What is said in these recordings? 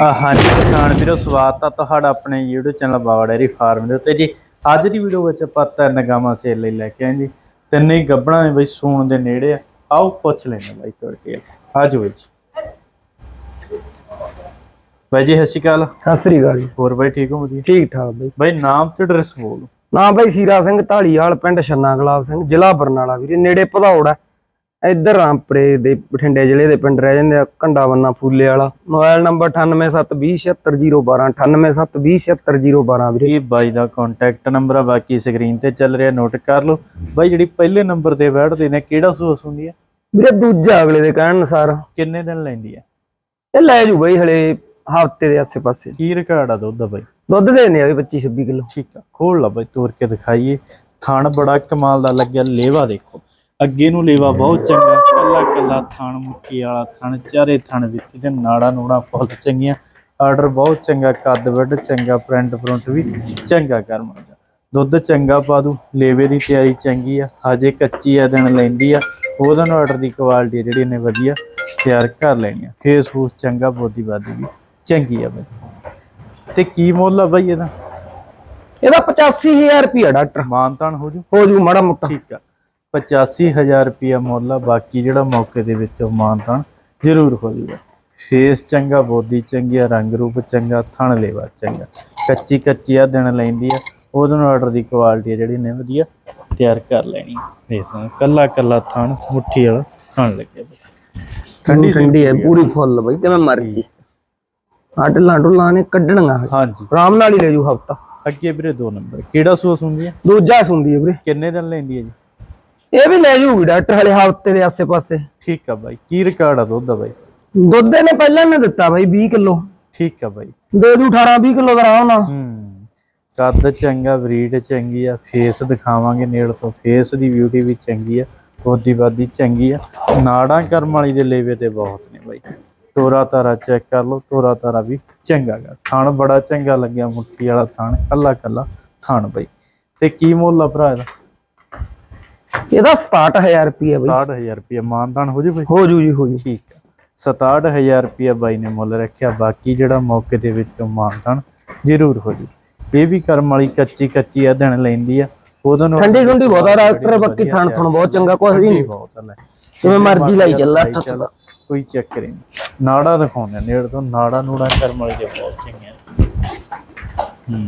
ਹਾਂਜੀ ਕਿਸਾਨ ਵੀਰੋ ਸਵਾਗਤ ਆ ਤੁਹਾਡਾ ਆਪਣੇ YouTube channel Bawa dairy farm ਦੇ ਉੱਤੇ ਜੀ। ਅੱਜ ਦੀ ਵੀਡੀਓ ਵਿੱਚ ਆਪਾਂ ਤਿੰਨ ਗਾਵਾਂ ਸੇਲ ਲਈ ਲੈ ਕੇ ਆਏ ਜੀ। ਤਿੰਨੇ ਹੀ ਗੱਬਣਾ ਨੇ ਬਈ ਸੂਣ ਦੇ ਨੇੜੇ ਆ। ਆਓ ਪੁੱਛ ਲੈਣਾ ਬਾਈ ਤੋੜ ਕੇ ਆਜੋ ਵਿੱਚ ਬਾਈ ਜੀ। ਸਤਿ ਸ਼੍ਰੀ ਅਕਾਲ। ਸਤਿ ਸ੍ਰੀ ਅਕਾਲ ਜੀ। ਹੋਰ ਬਾਈ ਠੀਕ ਹੋ ਵਧੀਆ? ਠੀਕ ਠਾਕ ਬਈ। ਬਾਈ ਨਾਮ ਤੇ ਐਡਰੈਸ ਬੋਲ ਨਾ ਬਈ ਸੀਰਾ ਸਿੰਘ ਢਾਲੀਵਾਲ ਪਿੰਡ ਛੰਨਾ ਗੁਲਾਬ ਸਿੰਘ ਜ਼ਿਲ੍ਹਾ ਬਰਨਾਲਾ ਵੀਰੇ ਨੇੜੇ ਭਦੌੜ ਹੈ ਇੱਧਰ ਰਾਮਪੁਰੇ ਦੇ ਬਠਿੰਡੇ ਜ਼ਿਲ੍ਹੇ ਦੇ ਪਿੰਡ ਰਹਿ ਜਾਂਦੇ ਆ ਕੰਡਾ ਬੰਨਾ ਫੂਲੇ ਵਾਲਾ। ਮੋਬਾਈਲ ਨੰਬਰ 9872076012 9872076012 ਵੀਰੇ। ਇਹ ਬਾਈ ਦਾ ਕੰਟੈਕਟ ਨੰਬਰ ਆ ਬਾਕੀ ਸਕਰੀਨ ਤੇ ਚੱਲ ਰਿਹਾ ਨੋਟ ਕਰ ਲਓ। ਬਾਈ ਜਿਹੜੀ ਪਹਿਲੇ ਨੰਬਰ ਤੇ ਬੈਠਦੇ ਨੇ ਕਿਹੜਾ ਸੂਸ ਹੁੰਦੀ ਆ? ਵੀਰੇ ਦੂਜਾ ਅਗਲੇ ਦੇ ਕਹਿਣ ਅਨੁਸਾਰ। ਕਿੰਨੇ ਦਿਨ ਲੈਂਦੀ ਆ? ਇਹ ਲੈ ਜੂ ਬਈ ਹਲੇ ਹਫ਼ਤੇ ਦੇ ਆਸੇ-ਪਾਸੇ। ਕੀ ਰਿਕਾਰਡ ਆ ਦੁੱਧ ਦਾ ਬਾਈ? ਦੁੱਧ ਦੇ ਦਿੰਦੇ ਆ ਵੀ 25 26 ਕਿਲੋ। ਠੀਕ ਆ ਖੋਲ ਲਾ ਬਾਈ ਤੋੜ ਕੇ ਦਿਖਾਈਏ। ਥਣ ਬੜਾ ਕਮਾਲ ਦਾ ਲੱਗਿਆ ਲੇਵਾ ਦੇਖੋ। ਅੱਗੇ ਨੂੰ ਲੇਵਾ ਬਹੁਤ ਚੰਗਾ ਕੱਲਾ ਕੱਲਾ ਥਣ ਮੁੱਕੀ ਵਾਲਾ ਥਣ ਚਾਰੇ ਥਣ ਵਿੱਚ ਤੇ ਨਾੜਾ ਨੂੜਾ ਬਹੁਤ ਚੰਗੀਆਂ। ਆਰਡਰ ਬਹੁਤ ਚੰਗਾ ਕੱਦ ਵੱਡ ਚੰਗਾ ਪ੍ਰਿੰਟ ਪ੍ਰਿੰਟ ਵੀ ਚੰਗਾ ਕਰਮ ਦੁੱਧ ਚੰਗਾ ਪਾ ਦੂ ਲੇਵੇ ਦੀ ਤਿਆਰੀ ਚੰਗੀ ਆ ਹਜੇ ਕੱਚੀ ਆ ਦਿਨ ਲੈਂਦੀ ਆ। ਉਹਦਾ ਨੂੰ ਆਰਡਰ ਦੀ ਕੁਆਲਿਟੀ ਜਿਹੜੀ ਇਹਨੇ ਵਧੀਆ ਤਿਆਰ ਕਰ ਲੈਣੀ ਆ। ਫੇਸ ਫੂਸ ਚੰਗਾ ਬੋਦੀ ਬਾਦੀ ਵੀ ਚੰਗੀ ਆ ਬਾਈ। ਤੇ ਕੀ ਮੁੱਲ ਆ ਬਾਈ ਇਹਦਾ? ਇਹਦਾ 85000 ਰੁਪਿਆ ਡਾਕਟਰ। ਮਾਨਤਾਨ ਹੋ ਜੂ? ਹੋ ਜੂ ਮਾੜਾ ਮੋਟਾ। ਠੀਕ ਆ। 85000 ਰੁਪਿਆ ਮੁੱਲ ਆ ਬਾਕੀ ਜਿਹੜਾ ਮੌਕੇ ਦੇ ਵਿੱਚ ਮਾਨਤਾਨ ਜ਼ਰੂਰ ਹੋ ਜੂਗਾ। ਫੇਸ ਚੰਗਾ ਬੋਦੀ ਚੰਗੀ ਆ ਰੰਗ ਰੂਪ ਚੰਗਾ ਥਣ ਲੇਵਾ ਚੰਗਾ। ਕੱਚੀ ਕੱਚੀ ਆ ਦਿਨ ਲੈਂਦੀ ਆ। ਉਹਦੇ ਨੂੰ ਆਰਡਰ ਦੀ ਕੁਆਲਿਟੀ ਆ ਜਿਹੜੀ ਨੇ ਵਧੀਆ ਤਿਆਰ ਕਰ ਲੈਣੀ ਦੇਖੋ ਕੱਲਾ ਕੱਲਾ ਥਣ ਮੁੱਠੀ ਵਾਲਾ ਥਣ ਲੱਗਿਆ ਬਈ। ਠੰਡੀ ਠੰਡੀ ਹੈ ਪੂਰੀ ਫੁੱਲ ਬਈ ਕਿਵੇਂ ਮਰਜ਼ੀ। ਆਟ ਲਾਂਡੂ ਲਾਣੇ ਕੱਢਣਗਾ ਹਾਂਜੀ। ਆਰਾਮ ਨਾਲ ਹੀ ਲੈ ਜੂ ਹਫਤਾ। ਅੱਗੇ ਵੀਰੇ ਦੋ ਨੰਬਰ ਕਿਹੜਾ ਸੂਸ ਹੁੰਦੀ ਆ? ਦੂਜਾ ਸੁੰਦੀ ਹੈ ਵੀਰੇ। ਕਿੰਨੇ ਦਿਨ ਲੈਂਦੀ ਆ ਜੀ? ਇਹ ਵੀ ਲੈ ਜੂਗੀ ਡਾਕਟਰ ਹਲੇ ਹਫ਼ਤੇ ਦੇ ਆਸੇ-ਪਾਸੇ। ਠੀਕ ਆ ਬਾਈ ਕੀ ਰਿਕਾਰਡ ਆ ਦੁੱਧ ਦਾ ਬਾਈ? ਦੁੱਧ ਨੇ ਪਹਿਲਾਂ ਨੇ ਦਿੱਤਾ ਬਾਈ 20 ਕਿਲੋ। ਠੀਕ ਆ ਬਾਈ। ਦੇ ਦੂ 18 20 ਕਿਲੋ ਦਾ ਆਰਾਮ ਨਾਲ। ਹੂੰ ਕੱਦ ਚੰਗਾ ਬਰੀਡ ਚੰਗੀ ਆ ਫੇਸ ਦਿਖਾਵਾਂਗੇ ਨੇੜ ਤੋਂ। ਫੇਸ ਦੀ ਬਿਊਟੀ ਵੀ ਚੰਗੀ ਆ ਬੋਦੀ ਬਾਦੀ ਚੰਗੀ ਆ। ਨਾੜਾਂ ਕਰਮ ਵਾਲੀ ਦੇ ਲੇਵੇ ਤੇ ਬਹੁਤ ਨੇ ਬਾਈ। ਤੋਰਾ ਤਾਰਾ ਚੈੱਕ ਕਰ ਲਓ ਤੋਰਾ ਤਾਰਾ ਵੀ ਚੰਗਾ ਗਾ। ਥਣ ਬੜਾ ਚੰਗਾ ਲੱਗਿਆ ਮੁੱਠੀ ਵਾਲਾ ਥਣ ਕੱਲਾ ਕੱਲਾ ਥਣ ਬਾਈ। ਤੇ ਕੀ ਮੁੱਲ ਆ ਭਰਾ ਇਹਦਾ? ਇਹਦਾ 67000 ਰੁਪਏ ਬਾਈ। 67000 ਰੁਪਏ ਮਾਨਦਾਨ ਹੋ ਜੇ ਬਾਈ? ਹੋ ਜੂ ਜੀ ਹੋ ਜੂ। ਠੀਕ ਆ। 67000 ਰੁਪਏ ਬਾਈ ਨੇ ਮੁੱਲ ਰੱਖਿਆ ਬਾਕੀ ਜਿਹੜਾ ਮੌਕੇ ਦੇ ਵਿੱਚੋਂ ਮਾਨਦਾਨ ਜ਼ਰੂਰ ਹੋ ਜੂ। ਇਹ ਵੀ ਕਰਮ ਵਾਲੀ ਕੱਚੀ ਕੱਚੀ ਆ ਦਿਨ ਲੈਂਦੀ ਆ। ਉਹਦੋਂ ਨੂੰ ਠੰਡੀ ਠੰਡੀ ਬਹੁਤ ਆ ਡਾਕਟਰ ਬੱਕੀ ਥਣ ਥਣ ਬਹੁਤ ਚੰਗਾ ਕੁਝ ਵੀ ਨਹੀਂ। ਜਿਵੇਂ ਮਰਜ਼ੀ ਲਾਈ ਚੱਲ ਕੋਈ ਚੱਕਰ ਨਹੀਂ ਨਾੜਾ ਦਿਖਾਉਂਦੇ ਨੇੜ ਤੋਂ ਨਾੜਾ ਨੂੜਾ ਕਰਮ ਵਾਲੀ ਦੇ ਬਹੁਤ ਚੰਗੀਆਂ। ਹੂੰ।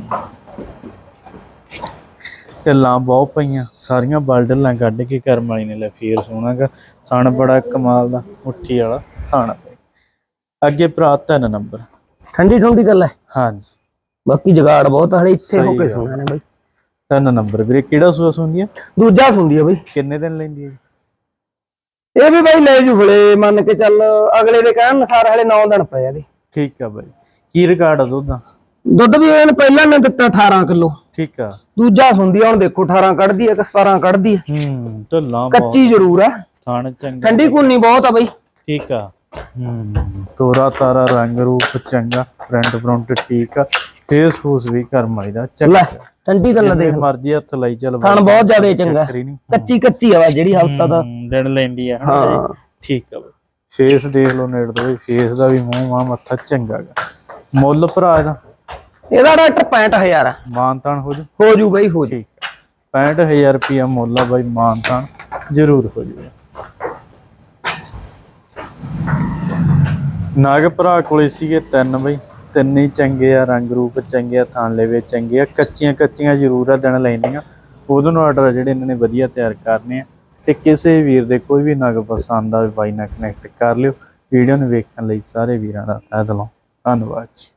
ਢਿੱਲਾਂ ਬਹੁਤ ਪਈਆਂ ਸਾਰੀਆਂ ਬਲ ਢਿੱਲਾਂ ਕੱਢ ਕੇ ਕਰਮ ਵਾਲੀ ਨੇ ਲੈ ਫੇਰ ਸੋਹਣਾਗਾ ਥਣ ਬੜਾ ਕਮਾਲ ਦਾ ਮੁੱਠੀ ਵਾਲਾ ਥਣ ਅੱਗੇ ਭਰਾ ਤਿੰਨ ਨੰਬਰ। ਠੰਡੀ ਠੰਡੀ ਗੱਲ ਹੈ ਹਾਂਜੀ। ਬਾਕੀ ਜਗਾੜ ਬਹੁਤ ਹਲੇ ਇੱਥੇ ਹੋ ਕੇ। ਸੁਣਿਆ ਨੇ ਬਾਈ। ਤਿੰਨ ਨੰਬਰ ਵੀਰੇ ਕਿਹੜਾ ਸੂਸ ਹੁੰਦੀ ਆ? ਦੂਜਾ ਸੁੰਦੀ ਹੈ ਬਾਈ। ਕਿੰਨੇ ਦਿਨ ਲੈਂਦੀ ਹੈ? ਇਹ ਵੀ ਬਾਈ ਲੈ ਜੂ ਹਲੇ ਮੰਨ ਕੇ ਚੱਲ ਅਗਲੇ ਦੇ ਕਹਿਣ ਅਨੁਸਾਰ ਹਲੇ 9 ਦਿਨ ਪਏ ਆ ਇਹਦੇ। ਠੀਕ ਆ ਬਾਈ। ਕੀ ਰਿਕਾਰਡ ਆ ਦੁੱਧ ਦਾ? ਦੁੱਧ ਵੀ ਇਹਨੇ ਪਹਿਲਾਂ ਨੇ ਦਿੱਤਾ 18 ਕਿਲੋ। ਠੀਕ ਆ। ਦੂਜਾ ਸੁੰਦੀ ਆ ਹੁਣ ਦੇਖੋ 18 ਕੱਢਦੀ ਹੈ ਕਿ 17 ਕੱਢਦੀ ਹੈ ਹੂੰ ਢਿੱਲਾਂ ਕੱਚੀ ਜ਼ਰੂਰ ਆ। ਥਣ ਚੰਗਾ ਠੰਡੀ ਕੁੰਨੀ ਬਹੁਤ ਆ ਬਾਈ। ਠੀਕ ਆ। ਹੂੰ ਤੋਰਾ ਤਾਰਾ ਰੰਗ ਰੂਪ ਚੰਗਾ ਪ੍ਰਿੰਟ ਪ੍ਰਿੰਟ ਠੀਕ ਆ। ਫੇਸ ਫੂਸ ਵੀ ਕਰਮ ਵਾਲੀ ਦਾ ਲੈ ਚੰਗਾ ਠੰਡੀ ਤਾਂ ਦੇਖ। ਮਰਜ਼ੀ ਹੱਥ ਲਾਈ ਚੱਲ ਥਣ ਬਹੁਤ ਜ਼ਿਆਦਾ ਚੰਗਾ। ਚੱਕਰ ਹੀ ਨਹੀਂ। ਕੱਚੀ ਕੱਚੀ ਆ ਵਾ ਜਿਹੜੀ ਹਫਤਾ ਦਾ। ਹੂੰ, ਦਿਨ ਲੈਂਦੀ ਆ ਹਨਾ ਹਾਂ। ਜੀ? ਠੀਕ ਆ ਬਾਈ। ਫੇਸ ਦੇਖ ਲਓ ਨੇੜ ਤੋਂ ਫੇਸ ਦਾ ਵੀ ਮੂੰਹ ਮਾ ਮੱਥਾ ਚੰਗਾ ਗਾ। ਮੁੱਲ ਭਰਾ ਇਹਦਾ। ਇਹਦਾ ਡਾਕਟਰ 65000 ਆ। ਮਾਨਤਾਨ ਹੋ ਜੂ? ਹੋ ਜੂ ਬਾਈ ਹੋ ਜੂ ਠੀਕ। ਆ 65000 ਰੁਪਿਆ ਮੁੱਲ ਆ ਬਾਈ ਮਾਨਤਾਨ। ਜ਼ਰੂਰ ਹੋ ਜੂਗਾ ਨਾਗ ਭਰਾ ਕੋਲੇ ਸੀਗੇ ਤਿੰਨ ਬਈ। ਤਿੰਨ ਹੀ ਚੰਗੇ ਆ ਰੰਗ ਰੂਪ ਚੰਗੇ ਆ ਥਾਣ ਲੈਵੇ ਚੰਗੇ ਆ। ਕੱਚੀਆਂ ਕੱਚੀਆਂ ਜ਼ਰੂਰ ਆ ਦਿਨ ਲੈਂਦੀਆਂ। ਉਹਦੋਂ ਨੂੰ ਆਰਡਰ ਜਿਹੜੇ ਇਹਨਾਂ ਨੇ ਵਧੀਆ ਤਿਆਰ ਕਰਨੇ ਆ। ਤੇ ਕਿਸੇ ਵੀਰ ਦੇ ਕੋਈ ਵੀ ਨਗ ਪਸੰਦ ਆਵੇ ਬਾਈ ਨਾਲ ਕਨੈਕਟ ਕਰ ਲਿਓ। ਵੀਡੀਓ ਨੂੰ ਵੇਖਣ ਲਈ ਸਾਰੇ ਵੀਰਾਂ ਦਾ ਤਹਿ ਦਿਲੋਂ। ਧੰਨਵਾਦ ਜੀ।